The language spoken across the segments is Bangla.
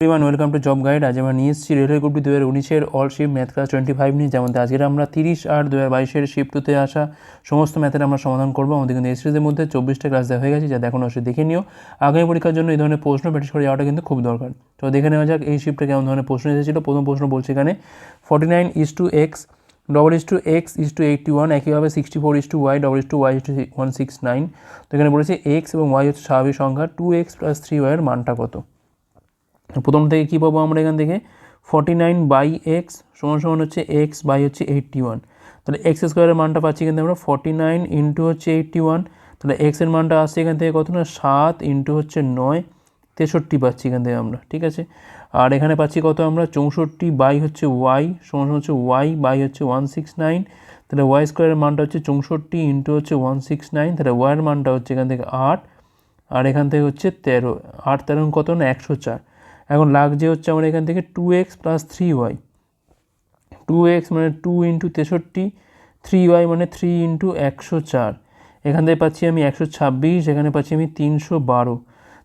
Everyone welcome to job guide আজ আমরা নিয়ে এসেছি রেলওয়ে গ্রুপ দু হাজার উনিশের all shift math class twenty five নিয়ে, যেমন আজকের আমরা তিরিশ আট দু হাজার বাইশের শিফট টুতে আসা সমস্ত ম্যাথের আমরা সমাধান করব। আমাদের কিন্তু এই সিরিজের মধ্যে চব্বিশটা ক্লাস দেওয়া হয়ে গেছে, যা দেখুন অবশ্যই দেখে নিও। আগামী পরীক্ষার জন্য এই ধরনের প্রশ্ন প্র্যাকটিস করে যাওয়াটা কিন্তু খুব দরকার। তো দেখে নেওয়া যাক এই শিফটে কেমন ধরনের প্রশ্ন এসেছিল। প্রথম প্রশ্ন বলছে এখানে forty nine is to x double is to x is to eighty one একইভাবে sixty four is to y double is to y is to one six nine তো এখানে বলেছে এক্স এবং ওয়াই হচ্ছে স্বাভাবিক সংখ্যা টু এক্স প্লাস থ্রি ওয়াইয়ের মানটা কত? প্রথম থেকে কী পাবো আমরা এখান থেকে? ফর্টি নাইন বাই এক্স সমান সমান হচ্ছে এক্স বাই হচ্ছে এইট্টি ওয়ান তাহলে এক্স স্কোয়ারের মানটা পাচ্ছি থেকে আমরা ফর্টি নাইন ইন্টু হচ্ছে এইট্টি ওয়ান তাহলে এক্সের মানটা আসছে এখান থেকে কত না? সাত ইন্টু হচ্ছে নয়। তেষট্টি পাচ্ছি এখান থেকে আমরা, ঠিক আছে? আর এখানে পাচ্ছি কত আমরা? চৌষট্টি বাই হচ্ছে ওয়াই সমান হচ্ছে ওয়াই বাই হচ্ছে ওয়ান সিক্স নাইন তাহলে ওয়াই স্কোয়ারের মানটা হচ্ছে চৌষট্টি ইন্টু হচ্ছে ওয়ান সিক্স নাইন তাহলে ওয়াইয়ের মানটা হচ্ছে এখান থেকে আট। আর এখান থেকে হচ্ছে তেরো। আট তেরো কত না? একশো চার। এখন লাগছে হচ্ছে আমার এখান থেকে two x plus three y two x মানে টু ইন্টু তেষট্টি থ্রি ওয়াই মানে থ্রি ইন্টু একশো চার। এখান থেকে পাচ্ছি আমি একশো ছাব্বিশ, এখানে পাচ্ছি আমি তিনশো বারো।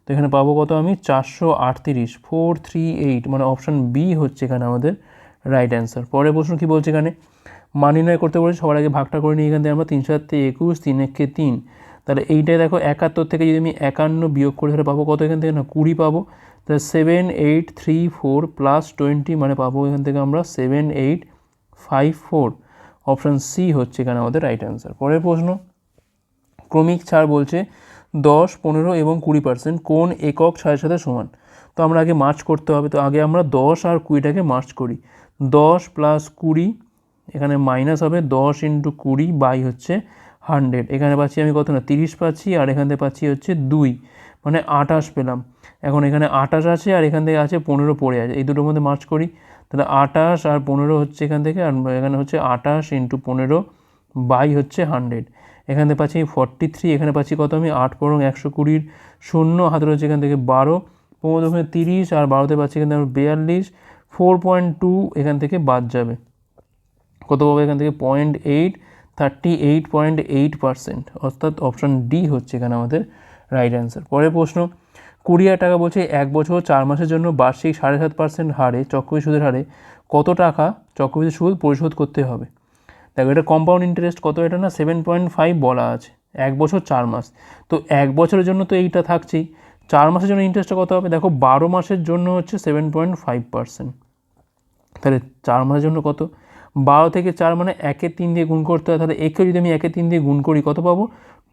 তো এখানে পাবো কত আমি? চারশো আটত্রিশ ফোর থ্রি এইট মানে অপশান বি হচ্ছে এখানে আমাদের রাইট অ্যান্সার পরের প্রশ্ন কী বলছে এখানে? মান নির্ণয় করতে বলেছে, সবার আগে ভাগটা করে নিই। এখান থেকে আমরা তিন সাতে একুশ তিন একে তিন। তাহলে এইটাই দেখো একাত্তর থেকে যদি আমি একান্ন বিয়োগ করে তাহলে পাবো কত এখান থেকে? না, কুড়ি পাবো। তাহলে seven eight three four plus twenty মানে পাবো এখান থেকে আমরা seven eight five four option c হচ্ছে এখানে আমাদের রাইট অ্যান্সার পরের প্রশ্ন, ক্রমিক ছাড় বলছে দশ, পনেরো এবং কুড়ি পার্সেন্ট কোন একক ছাড়ের সাথে সমান? তো আমরা আগে মার্চ করতে হবে। তো আগে আমরা দশ আর কুড়িটাকে মার্চ করি। দশ প্লাস কুড়ি, এখানে মাইনাস হবে দশ ইন্টু কুড়ি বাই হচ্ছে হান্ড্রেড। এখানে পাচ্ছি আমি কত না? তিরিশ পাচ্ছি, আর এখান থেকে পাচ্ছি হচ্ছে দুই। মানে আঠাশ পেলাম। এখন এখানে আঠাশ আছে, আর এখান থেকে আছে পনেরো পড়ে আছে। এই দুটোর মধ্যে মার্চ করি। তাহলে আঠাশ আর পনেরো হচ্ছে এখান থেকে, আর এখানে হচ্ছে আঠাশ ইন্টু পনেরো বাই হচ্ছে হান্ড্রেড। এখান থেকে পাচ্ছি ফর্টি থ্রি এখানে পাচ্ছি কত আমি? আট পরং একশো কুড়ির শূন্য। হাতে রয়েছে এখান থেকে বারো। পনেরো ওখানে তিরিশ, আর বারোতে পাচ্ছি এখান থেকে বিয়াল্লিশ। ফোর পয়েন্ট টু এখান থেকে বাদ যাবে। কত পাবো এখান থেকে? Point eight thirty eight point eight percent অর্থাৎ অপশান ডি হচ্ছে এখানে আমাদের রাইট অ্যান্সার পরের প্রশ্ন, কুড়ি হাজার টাকা বলছে এক বছর চার মাসের জন্য বার্ষিক সাড়ে সাত পার্সেন্ট হারে, চক্রবৃদ্ধি সুদের হারে কত টাকা চক্রবৃদ্ধি সুদ পরিশোধ করতে হবে? দেখো, এটা কম্পাউন্ড ইন্টারেস্ট কত এটা না সেভেন পয়েন্ট ফাইভ বলা আছে, এক বছর চার মাস। তো এক বছরের জন্য তো এইটা থাকছেই, চার মাসের জন্য ইন্টারেস্টটা কত হবে? দেখো, বারো মাসের জন্য হচ্ছে সেভেন পয়েন্ট ফাইভ পার্সেন্ট তাহলে চার মাসের জন্য কত? বারো থেকে চার মানে একে তিন দিয়ে গুণ করতে হয়। তাহলে একে যদি আমি একে তিন দিয়ে গুণ করি, কত পাবো?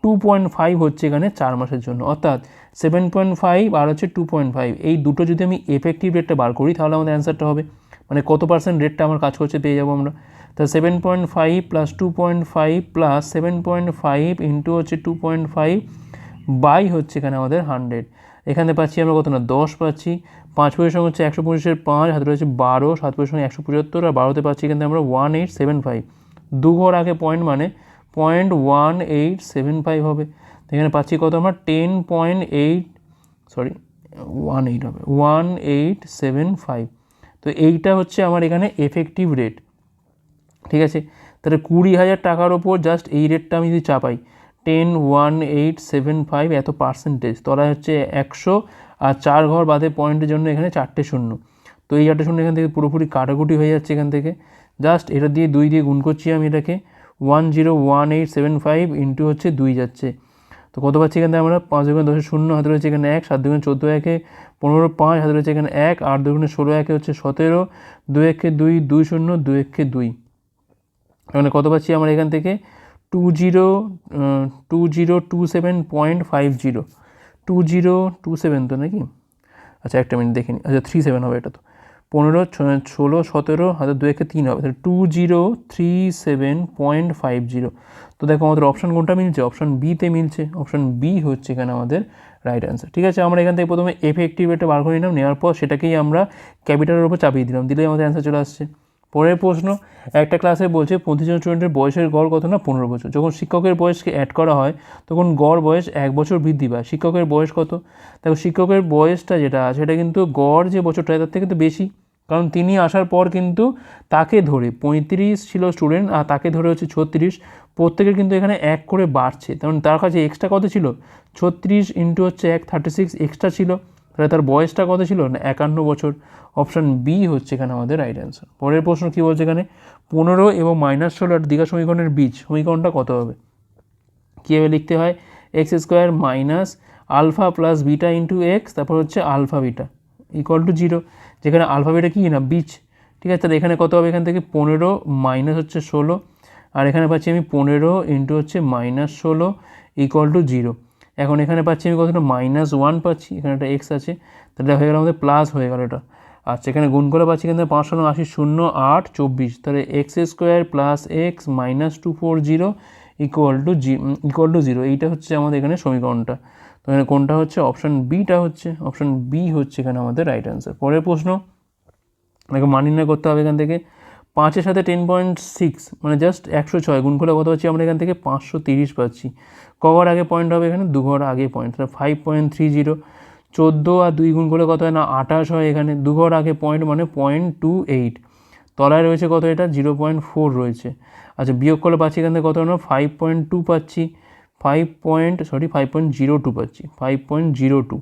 টু পয়েন্ট ফাইভ হচ্ছে এখানে চার মাসের জন্য। অর্থাৎ সেভেন পয়েন্ট ফাইভ আর হচ্ছে টু পয়েন্ট ফাইভ এই দুটো যদি আমি এফেক্টিভ রেটটা বার করি, তাহলে আমাদের অ্যান্সারটা হবে। মানে কত পার্সেন্ট রেটটা আমার কাজ করছে পেয়ে যাব আমরা। তা seven point five plus two point five plus seven point five into হচ্ছে টু পয়েন্ট ফাইভ বাই হচ্ছে এখানে আমাদের হান্ড্রেড এখানে পাচ্ছি আমরা কত না? দশ পাচ্ছি। পাঁচ পয়সের সঙ্গে হচ্ছে একশো পঁচিশের পাঁচ, হাতে রয়েছে বারো, সাত পয়সের সঙ্গে একশো পঁচাত্তর, আর বারোতে পাচ্ছি এখানে আমরা ওয়ান এইট সেভেন ফাইভ দু ঘর আগে পয়েন্ট মানে point one eight seven five হবে। এখানে পাচ্ছি কত আমরা? Ten point eight sorry one eight হবে। ওয়ান এইট সেভেন ফাইভ তো এইটা হচ্ছে আমার এখানে এফেক্টিভ রেট ঠিক আছে? তাহলে কুড়ি হাজার টাকার ওপর জাস্ট এই রেটটা আমি যদি চাপাই ten one eight seven five এত পার্সেন্টেজ তলায় হচ্ছে একশো আর চার ঘর বাদে পয়েন্টের জন্য এখানে চারটে শূন্য। তো এই চারটে শূন্য এখান থেকে পুরোপুরি কাটাকুটি হয়ে যাচ্ছে এখান থেকে। জাস্ট এটা দিয়ে দুই দিয়ে গুণ করছি আমি এটাকে। One zero one eight seven five into হচ্ছে দুই যাচ্ছে। তো কত পাচ্ছি এখান থেকে আমরা? পাঁচ দুগুণে দশের শূন্য, হাতে রয়েছে এখানে এক, সাত দুগুণে চোদ্দ একে পনেরো, পাঁচ, হাতে রয়েছে এখানে এক, আট দুগুণে ষোলো একে হচ্ছে সতেরো, দুই একে দুই দুই শূন্য, দুই একে দুই। মানে কত পাচ্ছি আমরা এখান থেকে? Two zero two zero two seven point five zero. Two zero two seven তো নাকি? আচ্ছা একটা মিনিট দেখিনি আচ্ছা থ্রি সেভেন হবে এটা তো। পনেরো ষোলো, সতেরো, হাজার দু একে তিন হবে। Two zero three seven point five zero. তো দেখো আমাদের অপশান কোনটা মিলছে? অপশান বিতে মিলছে। অপশান বি হচ্ছে এখানে আমাদের রাইট অ্যান্সার ঠিক আছে, আমরা এখান থেকে প্রথমে এফেক্টিভ রেটটা বার করে নিলাম। নেওয়ার পর সেটাকেই আমরা ক্যাপিটালের উপর চাপিয়ে দিলাম। দিলেই আমাদের অ্যান্সার চলে আসছে। পরের প্রশ্ন, একটা ক্লাসে বলছে পঁচিশজন স্টুডেন্টের বয়সের গড় কত না? পনেরো বছর। যখন শিক্ষকের বয়সকে অ্যাড করা হয়, তখন গড় বয়স এক বছর বৃদ্ধি পায়। শিক্ষকের বয়স কত? দেখো, শিক্ষকের বয়সটা যেটা সেটা কিন্তু গড় যে বছরটা, তার থেকে তো বেশি। কারণ তিনি আসার পর কিন্তু তাকে ধরে পঁয়ত্রিশ ছিল স্টুডেন্ট আর তাকে ধরে হচ্ছে ছত্রিশ। প্রত্যেকের কিন্তু এখানে এক করে বাড়ছে। কারণ তার কাছে এক্সট্রা কত ছিল? ছত্রিশ ইন্টু হচ্ছে এক থার্টি সিক্স এক্সট্রা ছিল। তাহলে তার বয়সটা কত ছিল? না, একান্ন বছর। অপশান বি হচ্ছে এখানে আমাদের রাইট অ্যান্সার পরের প্রশ্ন কী বলছে এখানে? পনেরো এবং মাইনাস ষোলো আর দীঘা সমীকরণের বীজ, সমীকরণটা কত হবে? কীভাবে লিখতে হয়? X square minus alpha plus beta into x তারপর হচ্ছে alpha beta equal to zero যেখানে আলফা বিটা কী? না, বীজ। ঠিক আছে, তাহলে এখানে কত হবে? এখান থেকে পনেরো মাইনাস হচ্ছে ষোলো। আর এখানে পাচ্ছি আমি পনেরো ইন্টু হচ্ছে মাইনাস ষোলো ইকুয়াল টু জিরো এখন এখানে পাচ্ছি আমি কতটা? মাইনাস ওয়ান পাচ্ছি, এখানে একটা এক্স আছে। তাহলে হয়ে গেল আমাদের প্লাস হয়ে গেল এটা। আচ্ছা এখানে গুণ করে পাচ্ছি কিন্তু পাঁচশো নয় আশি শূন্য আট চব্বিশ। তাহলে x square plus x minus two four zero equal to g equal to zero এইটা হচ্ছে আমাদের এখানে সমীকরণটা। তো এখানে কোনটা হচ্ছে? অপশান বিটা হচ্ছে। অপশান বি হচ্ছে এখানে আমাদের রাইট অ্যান্সার পরের প্রশ্ন আমাকে মানি না করতে হবে এখান থেকে। পাঁচের সাথে টেন পয়েন্ট সিক্স মানে জাস্ট একশো ছয় গুণ করে কত পাচ্ছি? আমরা এখান থেকে পাঁচশো তিরিশ পাচ্ছি। কবার আগে পয়েন্ট হবে এখানে? দু ঘর আগে পয়েন্ট তাহলে ফাইভ পয়েন্ট থ্রি জিরো চোদ্দ আর দুই গুণ করলে কত হয় না? আঠাশ হয় এখানে। দু ঘর আগে পয়েন্ট মানে পয়েন্ট টু এইট তলায় রয়েছে কত এটা? জিরো পয়েন্ট ফোর রয়েছে। আচ্ছা বিয়োগ করলে পাচ্ছি এখান থেকে কত না ফাইভ পয়েন্ট টু পাচ্ছি। Five point sorry five point zero two পাচ্ছি। ফাইভ পয়েন্ট জিরো টু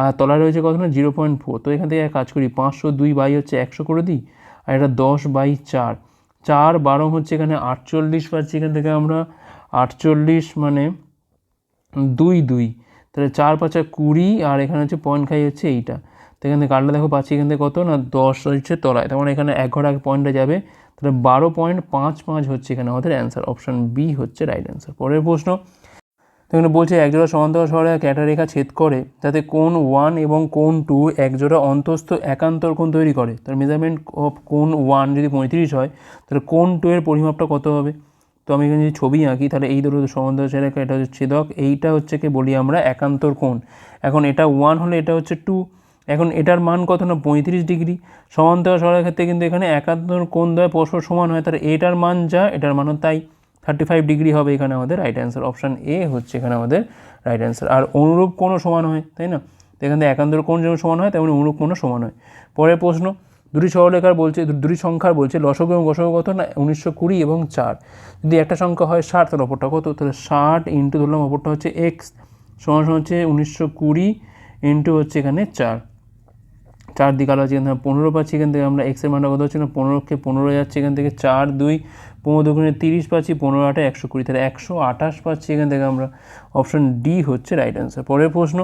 আর তলায় রয়েছে কত না? জিরো পয়েন্ট ফোর তো এখান থেকে এক কাজ করি, পাঁচশো দুই বাই হচ্ছে একশো করে দিই। আর এটা দশ বাই চার। চার বারো হচ্ছে এখানে আটচল্লিশ পাচ্ছি, এখান থেকে আমরা আটচল্লিশ মানে দুই দুই। তাহলে চার পাঁচা কুড়ি আর এখানে হচ্ছে পয়েন্ট খাই হচ্ছে এইটা। তো এখান থেকে কাটলে দেখো পাচ্ছি, এখান থেকে কত না দশ হচ্ছে তলায়। তার মানে এখানে এক ঘর আগে পয়েন্টটা যাবে। তাহলে বারো পয়েন্ট পাঁচ পাঁচ হচ্ছে এখানে আমাদের অ্যান্সার অপশান বি হচ্ছে রাইট অ্যান্সার পরের প্রশ্ন এখানে বলছে একজোড়া সমান্তরাল শহরে ক্যাটারেখা ছেদ করে, যাতে কোন ওয়ান এবং কোন টু একজোড়া অন্তস্থ একান্তর কোণ তৈরি করে। তার মেজারমেন্ট অফ কোন ওয়ান যদি পঁয়ত্রিশ হয়, তাহলে কোন টু এর পরিমাপটা কত হবে? তো আমি এখানে যদি ছবি আঁকি, তাহলে এই ধরো সমান্তরাল রেখা এটা হচ্ছে ছেদক, এইটা হচ্ছে কি বলি আমরা, একান্তর কোণ। এখন এটা ওয়ান হলে এটা হচ্ছে টু এখন এটার মান কত না? পঁয়ত্রিশ ডিগ্রি। সমান্তরাল সরলের ক্ষেত্রে কিন্তু এখানে একান্তর কোণ দ্বয় পরস্পর সমান হয়, তাহলে এটার মান যা, এটার মানও তাই। থার্টি ফাইভ ডিগ্রি হবে এখানে আমাদের রাইট অ্যান্সার অপশান এ হচ্ছে এখানে আমাদের রাইট অ্যান্সার আর অনুরূপ কোণও সমান হয়, তাই না? এখান থেকে একান্তর কোণ যেমন সমান হয়, তেমনি অনুরূপ কোণও সমান হয়। পরের প্রশ্ন, দুটি সরলেখার বলছে, দুটি সংখ্যার বলছে লসক এবং গসক কত না উনিশশো কুড়ি এবং চার। যদি একটা সংখ্যা হয় ষাট, তাহলে অপরটা কত? তাহলে ষাট ইন্টু ধরলাম অপরটা হচ্ছে এক্স সমান সমান হচ্ছে উনিশশো কুড়ি ইন্টু হচ্ছে এখানে চার। চার দিকে আলো আছে এখান থেকে পনেরো পাচ্ছি, এখান থেকে আমরা এক্সের মানটা কত হচ্ছে না? পনেরোকে পনেরো যাচ্ছে এখান থেকে চার, দুই। পনেরো দুগুণে তিরিশ পাচ্ছি, পনেরো আটে একশো কুড়ি। তাহলে একশো আঠাশ পাচ্ছি, এখান থেকে আমরা অপশন ডি হচ্ছে রাইট অ্যান্সার পরের প্রশ্ন,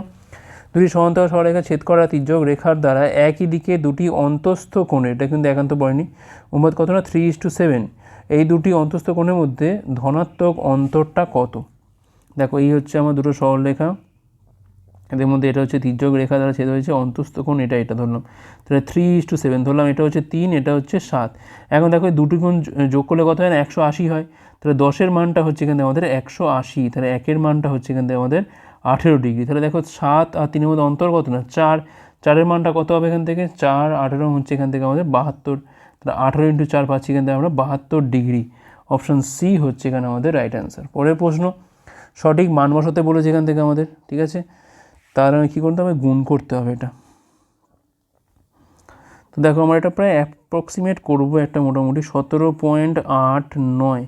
দুটি সমান্তরাল সরলরেখা ছেদ করা তির্যক রেখার দ্বারা একই দিকে দুটি অন্তস্থ কোণে, এটা কিন্তু একান্ত পড়েনি উম্মত কত না? থ্রি ইস টু সেভেন এই দুটি অন্তস্থ কোণের মধ্যে ধনাত্মক অন্তরটা কত? দেখো, এই হচ্ছে আমার দুটো সরলরেখা। এদের মধ্যে এটা হচ্ছে তির্যক রেখা দ্বারা ছেদ হয়েছে, অন্তস্থ কোণ, এটা এটা ধরলাম। তাহলে থ্রি ইস টু সেভেন ধরলাম, এটা হচ্ছে তিন, এটা হচ্ছে সাত। এখন দেখো দুটি কোণ যোগ করলে কত হয় না? একশো আশি হয়। তাহলে দশের মানটা হচ্ছে এখান আমাদের একশো আশি, তাহলে একের মানটা হচ্ছে এখান আমাদের আঠেরো ডিগ্রি। তাহলে দেখো সাত আর তিনের মধ্যে অন্তর কত না? চার। চারের মানটা কত হবে এখান থেকে? চার, আঠেরো হচ্ছে এখান থেকে আমাদের বাহাত্তর। তাহলে আঠেরো ইন্টু চার পাচ্ছি এখান থেকে আমরা বাহাত্তর ডিগ্রি। অপশান সি হচ্ছে এখানে আমাদের রাইট অ্যান্সার পরের প্রশ্ন, সঠিক মান বসাতে বলেছে এখান থেকে আমাদের, ঠিক আছে? তার কী করতে হবে? গুণ করতে হবে এটা। তো দেখো, আমরা এটা প্রায় অ্যাপ্রক্সিমেট করব একটা মোটামুটি সতেরো পয়েন্ট আট নয়।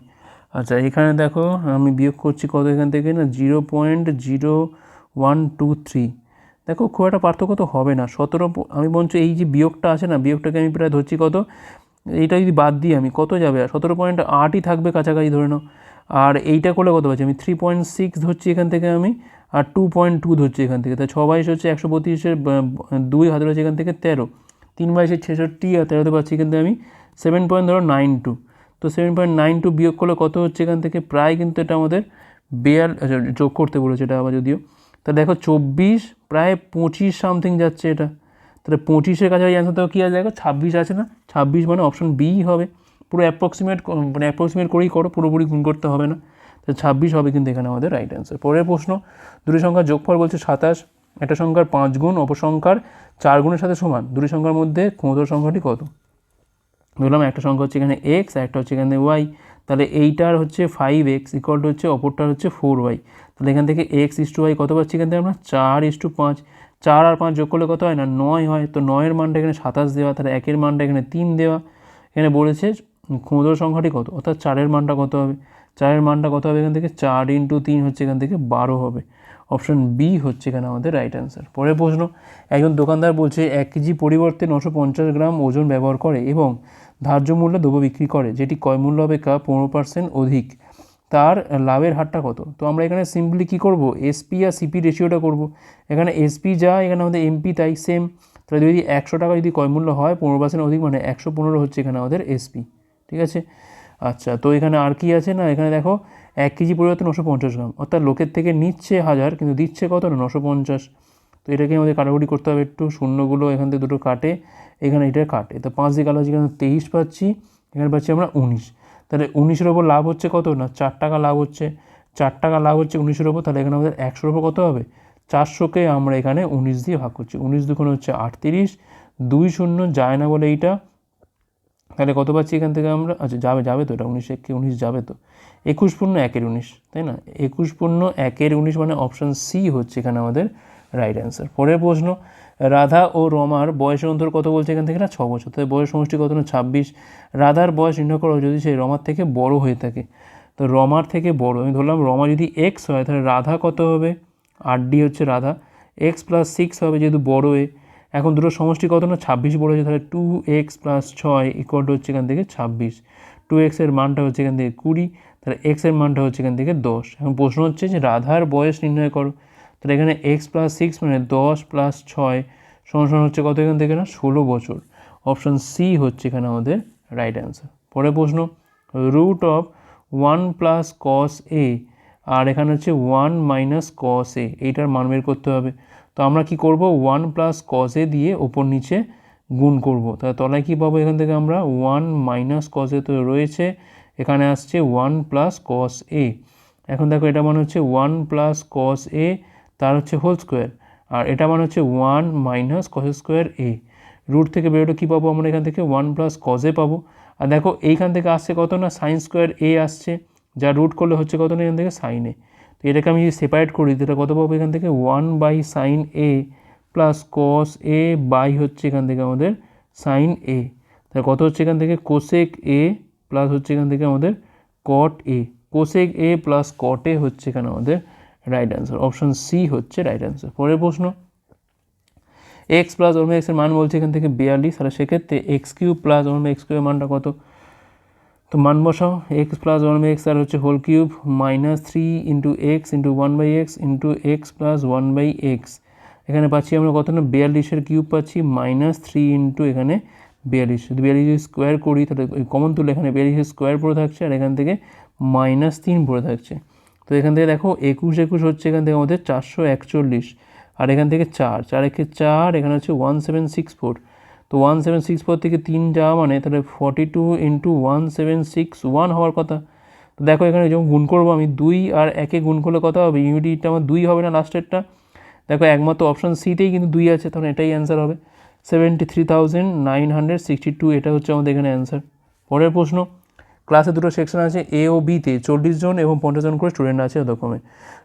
আচ্ছা এখানে দেখো, আমি বিয়োগ করছি কত এখান থেকে না? Zero point zero one two three. দেখো, খুব একটা পার্থক্য তো হবে না। সতেরো আমি বলছি এই যে বিয়োগটা আছে না, বিয়োগটাকে আমি প্রায় ধরছি কত? এইটা যদি বাদ দিই আমি, কত যাবে? আর সতেরো পয়েন্ট আটই থাকবে কাছাকাছি ধরে নাও। আর এইটা করলে কত পাচ্ছি আমি? থ্রি পয়েন্ট সিক্স ধরছি এখান থেকে আমি। আর টু পয়েন্ট টু ধরছে এখান থেকে। তাই ছ বাইশ হচ্ছে একশো বত্রিশের দুই হাতে রয়েছে এখান থেকে তেরো। তিন বাইশের ছেষট্টি আর তেরোতে পাচ্ছি কিন্তু আমি সেভেন পয়েন্ট ধরো নাইন টু তো সেভেন পয়েন্ট নাইন টু বিয়োগ করলে কত হচ্ছে এখান থেকে? প্রায় কিন্তু এটা আমাদের বেয়াল আচ্ছা, যোগ করতে বলেছে এটা আবার যদিও। তা দেখো চব্বিশ প্রায় পঁচিশ সামথিং যাচ্ছে এটা। তাহলে পঁচিশের কাছাকাছি অ্যান্সার তো কী আছে? দেখো ছাব্বিশ আছে না? ছাব্বিশ মানে অপশন বি হবে। পুরো অ্যাপ্রক্সিমেট মানে অ্যাপ্রক্সিমেট করেই করো পুরোপুরি গুণ করতে হবে না। তো ছাব্বিশ হবে কিন্তু এখানে আমাদের রাইট অ্যান্সার পরের প্রশ্ন, দুটি সংখ্যার যোগফল বলছে সাতাশ, একটা সংখ্যার পাঁচ গুণ, অপর সংখ্যার চার গুণের সাথে সমান। দুটি সংখ্যার মধ্যে ক্ষমতার সংখ্যাটি কত? ধরলাম একটা সংখ্যা হচ্ছে এখানে এক্স একটা হচ্ছে এখানে ওয়াই তাহলে এইটার হচ্ছে ফাইভ এক্স ইকুয়াল টু হচ্ছে অপরটার হচ্ছে ফোর ওয়াই তাহলে এখান থেকে এক্স ইস টু ওয়াই কত পাচ্ছি এখান থেকে আমরা? চার ইস টু পাঁচ। চার আর পাঁচ যোগ করলে কত হয় না? নয় হয়। তো নয়ের মানটা এখানে সাতাশ দেওয়া, তাহলে একের মানটা এখানে তিন দেওয়া। এখানে বলেছে ক্ষুদ্র সংখ্যাটি কত? অর্থাৎ চারের মানটা কত হবে? চারের মানটা কত হবে এখান থেকে? চার ইন্টু তিন হচ্ছে এখান থেকে বারো হবে। অপশন বি হচ্ছে এখানে আমাদের রাইট অ্যান্সার পরের প্রশ্ন, একজন দোকানদার বলছে, এক কেজি পরিবর্তে নশো পঞ্চাশ গ্রাম ওজন ব্যবহার করে এবং ধার্য মূল্যে দ্রব্য বিক্রি করে, যেটি ক্রয় মূল্য অপেক্ষা পনেরো পার্সেন্ট অধিক। তার লাভের হারটা কত? তো আমরা এখানে সিম্পলি কী করব? এসপি আর সিপি রেশিওটা করব। এখানে এসপি যা, এখানে আমাদের এমপি তাই সেম তাহলে যদি একশো টাকা যদি ক্রয় মূল্য হয়, পনেরো পার্সেন্ট অধিক মানে একশো পনেরো হচ্ছে এখানে আমাদের এসপি ঠিক আছে? আচ্ছা তো এখানে আর কি আছে না? এখানে দেখো, এক কেজি পরিবর্তে নশো পঞ্চাশ গ্রাম। অর্থাৎ লোকের থেকে নিচ্ছে হাজার, কিন্তু দিচ্ছে কত না? নশো পঞ্চাশ। তো এটাকে আমাদের কাটাকুটি করতে হবে একটু। শূন্যগুলো এখান থেকে দুটো কাটে, এখানে এটা কাটে। তো পাঁচ দিয়ে কালো এখানে তেইশ পাচ্ছি, এখানে পাচ্ছি আমরা উনিশ। তাহলে উনিশের ওপর লাভ হচ্ছে কত না? চার টাকা লাভ হচ্ছে। চার টাকা লাভ হচ্ছে উনিশের ওপর, তাহলে এখানে আমাদের একশোর ওপর কত হবে? চারশোকে আমরা এখানে উনিশ দিয়ে ভাগ করছি। উনিশ দুগুণ হচ্ছে আটত্রিশ। দুই শূন্য যায় না বলে এইটা। তাহলে কত পাচ্ছি এখান থেকে আমরা? আচ্ছা যাবে যাবে তো এটা উনিশ, একে উনিশ যাবে তো। একুশ পূর্ণ একের উনিশ, তাই না? একুশ পূর্ণ একের উনিশ মানে অপশান সি হচ্ছে এখানে আমাদের রাইট অ্যান্সার পরের প্রশ্ন, রাধা ও রমার বয়সের অন্তর কত বলছে এখান থেকে? না, ছ বছর। তাই বয়স সমষ্টি কত না? ছাব্বিশ। রাধার বয়স নির্ণয় করো যদি সে রমার থেকে বড় হয়ে থাকে। তো রমার থেকে বড়, আমি ধরলাম রমা যদি এক্স হয়, তাহলে রাধা কত হবে? আট ডি হচ্ছে রাধা। এক্স প্লাস সিক্স হবে যেহেতু বড় এ। এখন দুটো সমষ্টি কত না? ছাব্বিশ হচ্ছে তাহলে টু এক্স প্লাস ছয় ইকুয়াল হচ্ছে এখান থেকে ছাব্বিশ। টু এক্সের মানটা হচ্ছে এখান থেকে কুড়ি, তাহলে এক্সের মানটা হচ্ছে এখান থেকে দশ। এখন প্রশ্ন হচ্ছে যে রাধার বয়স নির্ণয় করো, তাহলে এখানে এক্স প্লাস সিক্স মানে দশ প্লাস ছয় সমান হচ্ছে কত এখান থেকে না? ষোলো বছর। অপশান সি হচ্ছে এখানে আমাদের রাইট অ্যান্সার পরে প্রশ্ন root of one plus cos a আর এখানে হচ্ছে ওয়ান মাইনাস কস এ এইটার মান বের করতে হবে। তো আমরা কি করব? ওয়ান প্লাস এ দিয়ে ওপর নিচে গুণ করব। তাহলে তলায় কী পাবো? এখান থেকে আমরা ওয়ান মাইনাস এ তো রয়েছে। এখানে আসছে ওয়ান প্লাস কস এ এখন দেখো, এটা মানে হচ্ছে ওয়ান প্লাস কস এ তার হচ্ছে হোল স্কোয়ার আর এটা মানে হচ্ছে one minus cos square a root থেকে বেরোটা কী পাবো আমরা এখান থেকে? ওয়ান প্লাস কজে পাবো। আর দেখো, এইখান থেকে আসছে কত না? সাইন স্কোয়ার এ আসছে। যা রুট করলে হচ্ছে কত না? এখান থেকে সাইন এ এটাকে আমি যদি সেপারেট করি তাহলে কত পাবো এখান থেকে? One by sine a plus cos a by হচ্ছে এখান থেকে আমাদের সাইন এ তাহলে কত হচ্ছে এখান থেকে? কোসেক এ প্লাস হচ্ছে এখান থেকে আমাদের কট এ কোসেক এ প্লাস কট এ হচ্ছে এখানে আমাদের রাইট অ্যান্সার অপশন সি হচ্ছে রাইট অ্যান্সার পরের প্রশ্ন। এক্স প্লাস ওরমে এক্সের মান বলছে এখান থেকে বিয়াল্লিশ, তাহলে সেক্ষেত্রে এক্স কিউব প্লাস ওরমে এক্স কিউবের মানটা কত? তো মান বসাও x plus one by x আর হচ্ছে whole cube minus three into x into one by x into x plus one by x এখানে পাচ্ছি আমরা কত না? বিয়াল্লিশের কিউব পাচ্ছি মাইনাস থ্রি ইন্টু এখানে বিয়াল্লিশ। যদি বিয়াল্লিশ স্কোয়ার করি, তাহলে ওই কমন তুলে এখানে বিয়াল্লিশের স্কোয়ার পড়ে থাকছে আর এখান থেকে মাইনাস তিন পড়ে থাকছে। তো এখান থেকে দেখো একুশ একুশ হচ্ছে এখান থেকে আমাদের চারশো একচল্লিশ। আর এখান থেকে চার চার একে চার, এখানে হচ্ছে ওয়ান সেভেন সিক্স ফোর তো ওয়ান সেভেন সিক্স ফোর থেকে তিন যাওয়া মানে তাহলে forty two into one seven six one হওয়ার কথা। তো দেখো এখানে যখন গুণ করব আমি দুই আর একে গুণ করলে কথা হবে? ইউনিটটা আমার দুই হবে না লাস্টেরটা দেখো একমাত্র অপশান সিতেই কিন্তু দুই আছে তখন এটাই অ্যান্সার হবে। Seventy three thousand nine hundred sixty two এটা হচ্ছে আমাদের এখানে অ্যান্সার পরের প্রশ্ন ক্লাসে দুটো সেকশন আছে এ ও বিতে চল্লিশ জন এবং পঞ্চাশ জন করে স্টুডেন্ট আছে এরকমে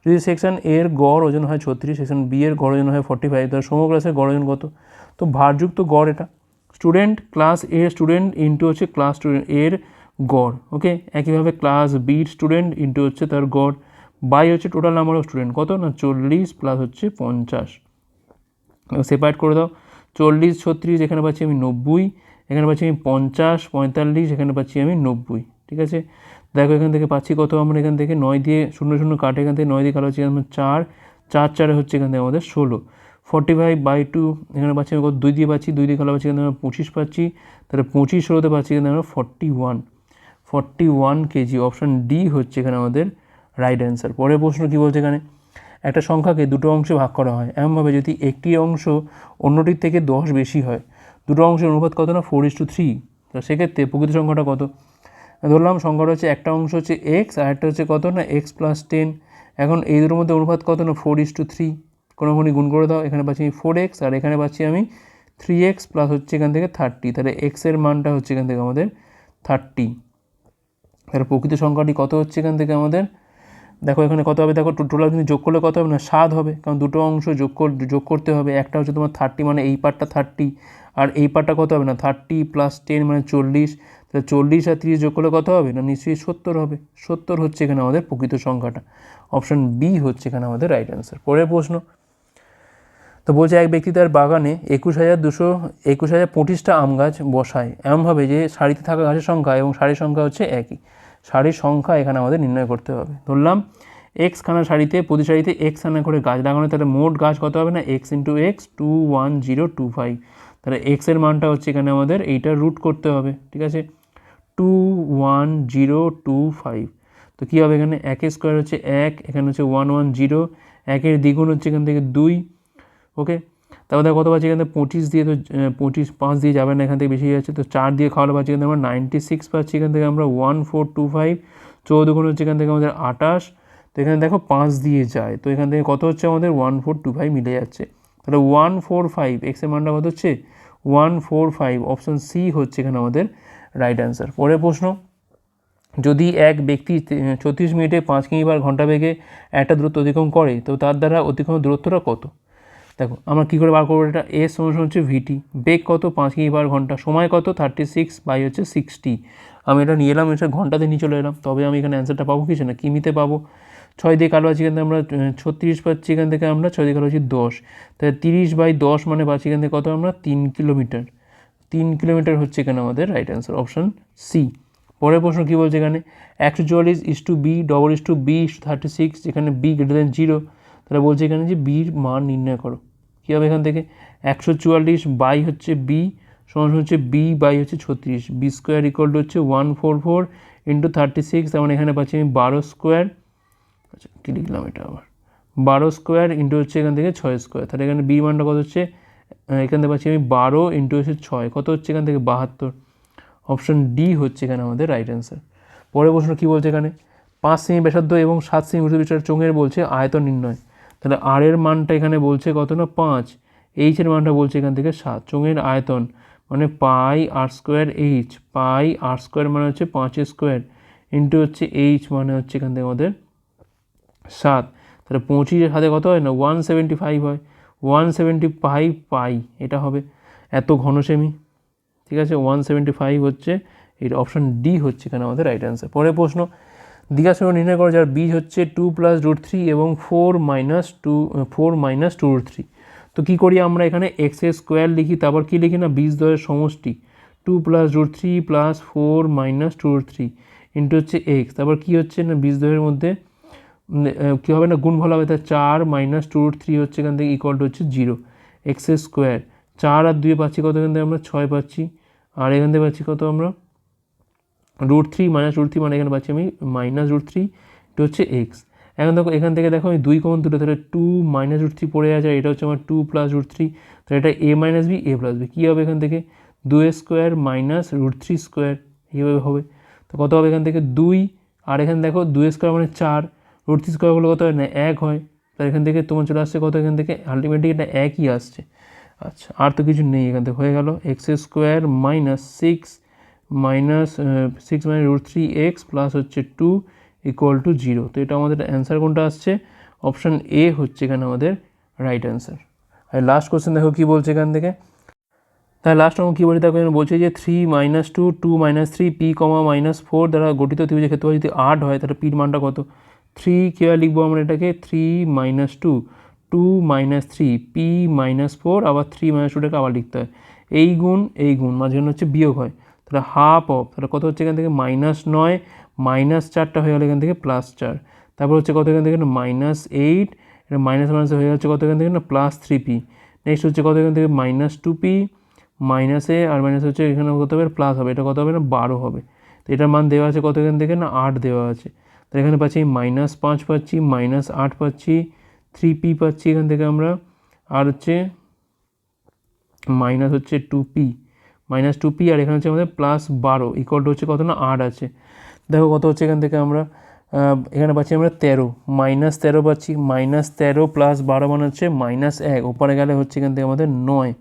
যদি সেকশন এর গড় ওজন হয় ছত্রিশ সেকশন বি এর গড় ওজন হয় ফর্টি ফাইভ তাহলে সমগ্র ক্লাসের গড় ওজন কত? তো ভারযুক্ত গড় এটা। Student class a student into হচ্ছে ক্লাস স্টুডেন্ট এর গড় ওকে একইভাবে ক্লাস বির স্টুডেন্ট ইন্টু হচ্ছে তার গড়। বাই হচ্ছে টোটাল নাম্বার অফ স্টুডেন্ট কত না? চল্লিশ প্লাস হচ্ছে পঞ্চাশ। সেপারেট করে দাও। চল্লিশ, ছত্রিশ, এখানে পাচ্ছি আমি নব্বই, এখানে পাচ্ছি আমি পঞ্চাশ, পঁয়তাল্লিশ, এখানে পাচ্ছি আমি নব্বই, ঠিক আছে? দেখো এখান থেকে পাচ্ছি কত আমরা এখান থেকে? নয় দিয়ে শূন্য শূন্য কাটে এখান থেকে, নয় দিয়ে কালো হচ্ছে আমার চার চার, চারে হচ্ছে এখান থেকে আমাদের ষোলো। ফর্টি ফাইভ বাই টু এখানে পাচ্ছি আমি কত? দুই দিয়ে পাচ্ছি, দুই দিয়ে কালো পাচ্ছি এখানে আমরা পঁচিশ পাচ্ছি, তাহলে পঁচিশ ষোলোতে পাচ্ছি এখানে আমরা forty one forty one kg option d হচ্ছে এখানে আমাদের রাইট অ্যান্সার পরের প্রশ্ন কী বলছে এখানে? একটা সংখ্যাকে দুটো অংশে ভাগ করা হয়। এমনভাবে যদি একটি অংশ অন্যটির থেকে দশ বেশি হয়, দুটো অংশের অনুপাত কত না? ফোর ইস টু থ্রি তো সেক্ষেত্রে প্রকৃত সংখ্যাটা কত? ধরলাম সংখ্যাটা হচ্ছে একটা অংশ হচ্ছে এক্স আর একটা হচ্ছে কত না? এক্স প্লাস টেন এখন এই দুটোর মধ্যে অনুপাত কত না? ফোর ইস টু থ্রি কোনো কোনো গুণ করে দাও, এখানে পাচ্ছি আমি ফোর এক্স আর এখানে পাচ্ছি আমি থ্রি এক্স প্লাস হচ্ছে এখান থেকে থার্টি তাহলে এক্সের মানটা হচ্ছে এখান থেকে আমাদের থার্টি তাহলে প্রকৃত সংখ্যাটি কত হচ্ছে এখান থেকে আমাদের? দেখো এখানে কত হবে? দেখো টোটাল কিন্তু যোগ করলে কত হবে? না, সাত হবে, কারণ দুটো অংশ যোগ যোগ করতে হবে। একটা হচ্ছে তোমার থার্টি মানে এই পার্টটা থার্টি আর এই পার্টটা কত হবে? না থার্টি প্লাস টেন মানে চল্লিশ। তাহলে চল্লিশ আর তিরিশ যোগ করলে কত হবে? না, নিশ্চয়ই সত্তর হবে। সত্তর হচ্ছে এখানে আমাদের প্রকৃত সংখ্যাটা। অপশন বি হচ্ছে এখানে আমাদের রাইট অ্যান্সার পরের প্রশ্ন তো বলছে এক ব্যক্তি তার বাগানে একুশ হাজার দুশো, একুশ হাজার পঁচিশটা আম গাছ বসায়। এমনভাবে যে সারিতে থাকা গাছের সংখ্যা এবং সারির সংখ্যা হচ্ছে একই। সারির সংখ্যা এখানে আমাদের নির্ণয় করতে হবে। ধরলাম এক্স খানা সারিতে, প্রতি সারিতে এক্স খানা করে গাছ লাগানো, তাহলে মোট গাছ কত হবে না? X into x two one zero two five তাহলে এক্সের মানটা হচ্ছে এখানে আমাদের এইটা রুট করতে হবে, ঠিক আছে? Two one zero two five তো কী হবে এখানে? একের স্কোয়ার হচ্ছে এক, এখানে হচ্ছে ওয়ান ওয়ান জিরো একের দ্বিগুণ হচ্ছে এখান থেকে দুই। ওকে তারপর দেখো, কত পাচ্ছি এখান? থেকে পঁচিশ দিয়ে তো পঁচিশ, পাঁচ দিয়ে যাবে না এখান থেকে, বেশি যাচ্ছে। তো চার দিয়ে খাওয়ালে পাচ্ছি এখান থেকে আমরা নাইনটি সিক্স পাচ্ছি এখান থেকে আমরা ওয়ান ফোর টু ফাইভ চৌদ্দ গুণ হচ্ছে এখান থেকে আমাদের আঠাশ। তো এখানে দেখো, পাঁচ দিয়ে যায়। তো এখান থেকে কত হচ্ছে আমাদের? ওয়ান ফোর টু ফাইভ মিলে যাচ্ছে। তাহলে ওয়ান ফোর ফাইভ এক্সের মানটা কত হচ্ছে? One four five option c হচ্ছে এখানে আমাদের রাইট অ্যান্সার পরের প্রশ্ন, যদি এক ব্যক্তি ছত্রিশ মিনিটে পাঁচ কিমি বার ঘণ্টা বেগে একটা দূরত্ব অতিক্রম করে, তো তার দ্বারা অতিক্রম দূরত্বটা কত? দেখো, আমরা কী করে বার করব এটা? এস সমান হচ্ছে ভিটি বেগ কত? পাঁচ কিমি পার ঘণ্টা। সময় কত? থার্টি সিক্স বাই হচ্ছে সিক্সটি আমি এটা নিয়ে এলাম, এটা ঘন্টাতে নিয়ে চলে এলাম। তবে আমি এখানে অ্যান্সারটা পাবো কিছু না, কিমিতে পাবো? ছয় দিয়ে কালো আছে এখান থেকে আমরা ছত্রিশ পাচ্ছি এখান থেকে আমরা, ছয় দিয়ে কালো আছি দশ। তাহলে তিরিশ বাই দশ মানে পাচ্ছি এখান থেকে কত আমরা? তিন কিলোমিটার। তিন কিলোমিটার হচ্ছে এখানে আমাদের রাইট অ্যান্সার অপশন সি পরের প্রশ্ন কী বলছে এখানে? একশো চুয়াল্লিশ is to b double is to b thirty six এখানে বি গ্রেটার দেন জিরো তাহলে বলছে এখানে যে বির মান নির্ণয় করো। কী হবে এখান থেকে? একশো চুয়াল্লিশ বাই হচ্ছে বি সমান হচ্ছে বি বাই হচ্ছে ছত্রিশ। বি স্কোয়ার ইকুয়াল টু হচ্ছে one four four into thirty six তার মানে এখানে পাচ্ছি আমি বারো স্কোয়ার আচ্ছা কী লিখলাম এটা আবার? বারো স্কোয়ার ইন্টু হচ্ছে এখান থেকে ছয় স্কোয়ার তাহলে এখানে বি মানটা কত হচ্ছে? এখান থেকে পাচ্ছি আমি বারো ইন্টু হচ্ছে ছয়। কত হচ্ছে এখান থেকে? বাহাত্তর। অপশন ডি হচ্ছে এখানে আমাদের রাইট অ্যান্সার পরের প্রশ্ন কী বলছে এখানে? পাঁচ সেমি ব্যাসার্ধ এবং সাত সেমি উচ্চতার চোঙের বলছে আয়তন নির্ণয়। তাহলে আর এর মানটা এখানে বলছে কত না? পাঁচ। এইচের মানটা বলছে এখান থেকে সাত। চোঙের আয়তন মানে pi r square h pi r square মানে হচ্ছে পাঁচের স্কোয়ার ইন্টু হচ্ছে এইচ মানে হচ্ছে এখান থেকে আমাদের সাত। তাহলে পঁচিশের সাথে কত হয় না? ওয়ান সেভেন্টি ফাইভ হয়। One seventy five pi. এটা হবে এত ঘন সেমি। ঠিক আছে? ওয়ান সেভেন্টি ফাইভ হচ্ছে, এর অপশন ডি হচ্ছে এখানে আমাদের রাইট অ্যান্সার পরের প্রশ্ন দ্বিঘাসরণ নির্ণয় করা, যার বীজ হচ্ছে টু প্লাস রুট থ্রি এবং four minus two four minus two root three তো কী করি আমরা এখানে? এক্স স্কোয়ার লিখি, তারপর কী লিখি না? বীজ দ্বয়ের সমষ্টি। Two plus root three plus four minus two root three into হচ্ছে এক্স তারপর কী হচ্ছে না? বীজ দ্বয়ের মধ্যে কী হবে না? গুণফল হবে তা চার মাইনাস টু রুট থ্রি হচ্ছে এখান থেকে ইকুয়াল টু হচ্ছে জিরো এক্সের স্কোয়ার চার আর দুয়ে পাচ্ছি কত এখান থেকে আমরা? ছয় পাচ্ছি। আর এখান থেকে পাচ্ছি কত আমরা? Root three minus root three মানে এখানে পাচ্ছি আমি মাইনাস রুট থ্রি এটা হচ্ছে এক্স এখন দেখো, এখান থেকে দেখো আমি দুই কমন দুটো, তাহলে টু মাইনাস রুট থ্রি পড়ে আছে আর এটা হচ্ছে আমার টু প্লাস রুট থ্রি তাহলে এটা a minus b a plus b কী হবে এখান থেকে? দুই square minus root three square এইভাবে হবে। তো কত হবে এখান থেকে? দুই। আর এখানে দেখো, দুই স্কোয়ার মানে চার। রুট থ্রি স্কোয়ার হলে কত হয়? না, এক হয়। তাহলে এখান থেকে তোমার চলে আসছে কত? এখান থেকে আলটিমেটলি এটা একই আসছে। আচ্ছা আর তো কিছু নেই এখান থেকে। হয়ে গেল x square minus six minus six minus root three x plus হচ্ছে টু ইকুয়াল টু জিরো তো এটা আমাদের অ্যান্সার কোনটা আসছে? অপশান এ হচ্ছে এখানে আমাদের রাইট অ্যান্সার আর লাস্ট কোশ্চেন দেখো কী বলছে এখান থেকে? তাহলে লাস্ট আমার কী দেখো এখানে বলছে যে three minus two two minus three p comma minus four দ্বারা গঠিত ত্রিভুজের ক্ষেত্রে যদি আট হয়, তাহলে পির মানটা কত? থ্রি কীভাবে লিখব আমরা এটাকে? Three minus two two minus three p minus four আবার থ্রি মাইনাস টুটাকে আবার লিখতে হয়। এই গুণ এই গুণ, মাঝখানে হচ্ছে বিয়োগ হয়। তাহলে হাফ অফ তাহলে কত হচ্ছে এখান থেকে? মাইনাস নয় মাইনাস চারটা হয়ে গেলো এখান থেকে প্লাস চার। তারপর হচ্ছে কত এখান থেকে? মাইনাস এইট এটা মাইনাস মাইনাস হয়ে যাচ্ছে কত এখান থেকে? না প্লাস থ্রি পি নেক্সট হচ্ছে কত এখান থেকে? মাইনাস টু পি মাইনাসে আর মাইনাস হচ্ছে এখানে কত হবে? প্লাস হবে। এটা কত হবে? না, বারো হবে। তো এটার মান দেওয়া আছে কত এখান থেকে? না, আট দেওয়া আছে। তো এখানে পাচ্ছি মাইনাস পাঁচ পাচ্ছি মাইনাস আট পাচ্ছি থ্রি পি পাচ্ছি এখান থেকে আমরা। আর হচ্ছে মাইনাস হচ্ছে two p minus two p, আর এখানে হচ্ছে আমাদের প্লাস বারো ইকুয়াল টু হচ্ছে কত না, আট আছে। দেখো কত হচ্ছে এখান থেকে আমরা এখানে পাচ্ছি আমরা তেরো, মাইনাস তেরো পাচ্ছি, মাইনাস তেরো প্লাস বারো মানে হচ্ছে মাইনাস এক, ওপরে গেলে হচ্ছে এখান থেকে আমাদের নয়।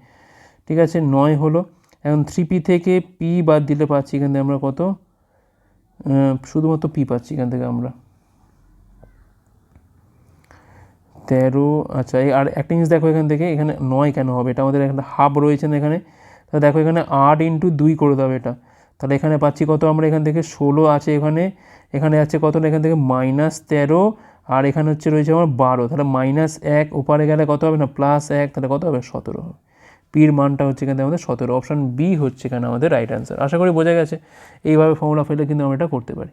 ঠিক আছে, নয় হলো, এখন থ্রি পি থেকে পি বাদ দিলে পাচ্ছি এখান থেকে আমরা কত শুধুমাত্র পি পাচ্ছি এখান থেকে আমরা। তেরো আচ্ছা আর একটা জিনিস দেখো এখান থেকে, এখানে নয় কেন হবে? এটা আমাদের এখানে হাফ রয়েছে এখানে? তো দেখো এখানে আট ইন্টু দুই করে দেবে এটা। তাহলে এখানে পাচ্ছি কত? আমরা এখান থেকে ষোলো আছে এখানে। এখানে আছে কত? এখান থেকে মাইনাস তেরো। আর এখানে হচ্ছে রয়েছে আমার বারো। তাহলে মাইনাস এক ওপারে গেলে কত হবে? না প্লাস এক, তাহলে কত হবে? সতেরো পির মানটা হচ্ছে এখানে আমাদের সতেরো। অপশান বি হচ্ছে এখানে আমাদের রাইট অ্যান্সার আশা করি বোঝা গেছে। এইভাবে ফর্মুলা ফেলে কিন্তু আমরা এটা করতে পারি।